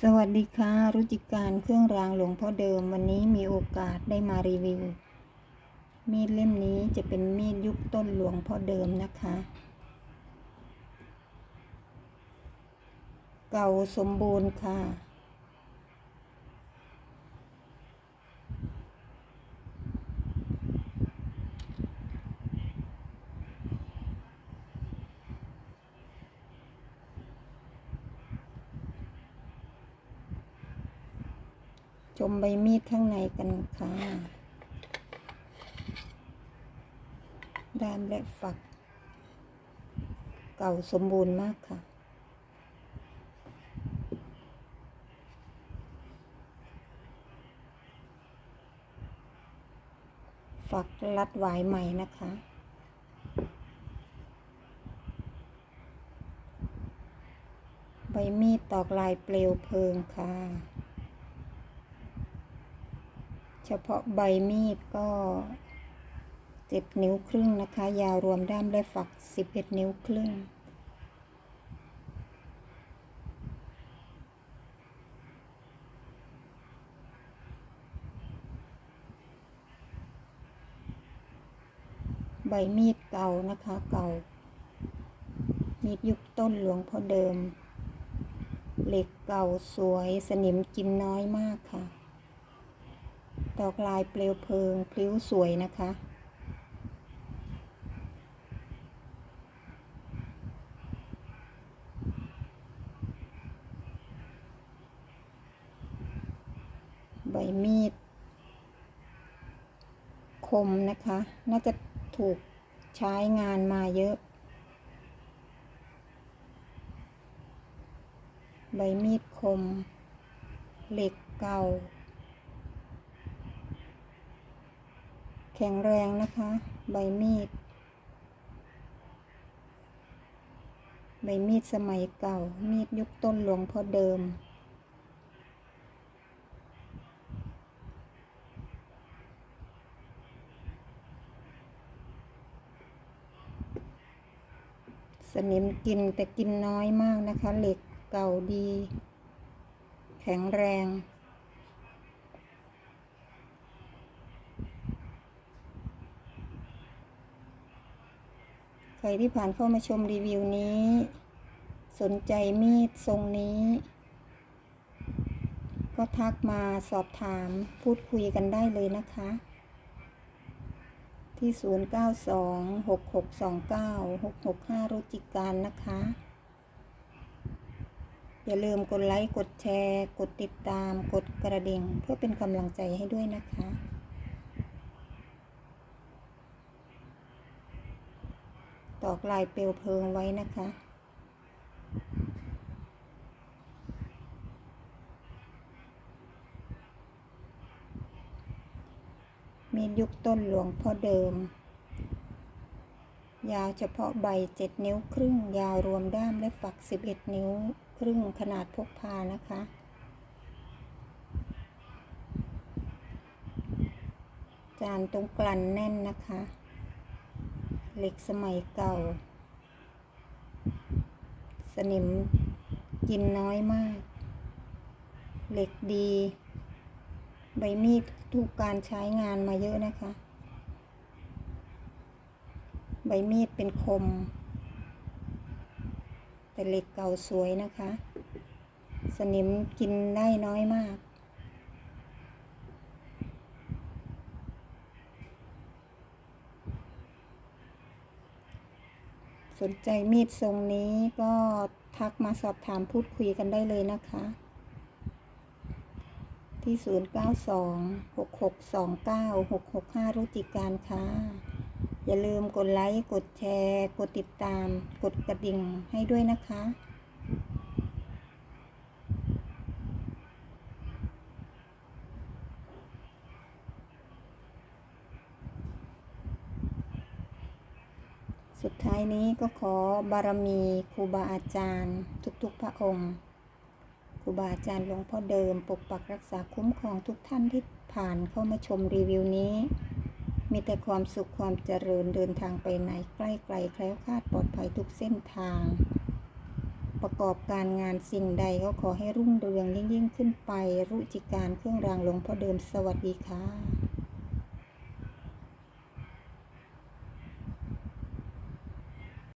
สวัสดีค่ะ รุจิการเครื่องรางหลวงพ่อเดิมวันนี้มีโอกาสได้มารีวิว มีดเล่มนี้จะเป็นมีดยุคต้นหลวงพ่อเดิมนะคะ เก่าสมบูรณ์ค่ะ ชมใบมีดข้างในกันค่ะ ด้ามและฝัก เก่าสมบูรณ์มากค่ะ ฝักรัดหวายใหม่นะคะใบมีดตอกลายเปลวเพลิงค่ะ เฉ พาะใบมีดก็เจ็ดนิ้วครึ่งนะคะ ยาวรวมด้ามและฝักสิบเอ็ดนิ้วครึ่ง ใบมีดเก่านะคะเก่า มีดยุคต้นหลวงพ่อเดิม เหล็กเก่าสวยสนิมกินน้อยมากค่ะ ดอกลายเปลวเพลิงพลิ้วสวยนะคะ ใบมีด คมนะคะ น่าจะถูกใช้งานมาเยอะ ใบมีดคม เหล็กเก่า แข็งแรงนะคะ ใบมีด ใบมีดสมัยเก่า มีดยุคต้นหลวงพ่อเดิม สนิมกินแต่กินน้อยมากนะคะ เหล็กเก่าดี แข็งแรง รที่ผ่านเข้ามาชมรีวิวนี้ สนใจมีดทรงนี้ ก็ทักมาสอบถามพูดคุยกันได้เลยนะคะ ที่ 0926629665 รุจิการนะคะ อย่าลืมกดไลค์ กดแชร์ กดติดตาม กดกระดิ่ง เพื่อเป็นกำลังใจให้ด้วยนะคะ ตอกลายเปลวเพลิงไว้นะคะ มียุคต้นหลวงพ่อเดิม ยาวเฉพาะใบเจ็ดนิ้วครึ่ง ยาวรวมด้ามและฝักสิบเอ็ดนิ้วครึ่งขนาดพกพานะคะจานตรงกลั่นแน่นนะคะ เหล็กสมัยเก่า สนิมกินน้อยมาก เหล็กดี ใบมีดถูกการใช้งานมาเยอะนะคะ ใบมีดเป็นคม แต่เหล็กเก่าสวยนะคะ สนิมกินได้น้อยมาก สนใจมีดทรงนี้ก็ทักมาสอบถามพูดคุยกันได้เลยนะคะ ที่ 0926629665 รุจิการค่ะ อย่าลืมกดไลค์ กดแชร์ กดติดตาม กดกระดิ่งให้ด้วยนะคะ สุดท้ายนี้ก็ขอบารมีครูบาอาจารย์ ทุกๆพระองค์ครูบาอาจารย์หลวงพ่อเดิม ปกปักรักษาคุ้มครองทุกท่านที่ผ่านเข้ามาชมรีวิวนี้ มีแต่ความสุขความเจริญเดินทางไปไหนใกล้ไกลแคล้วคลาดปลอดภัยทุกเส้นทางปประกอบการงานสิ่งใดก็ขอให้รุ่งเรืองยิ่งยิ่งขึ้นไป รุจิการเครื่องรางหลวงพ่อเดิมสวัสดีค่ะ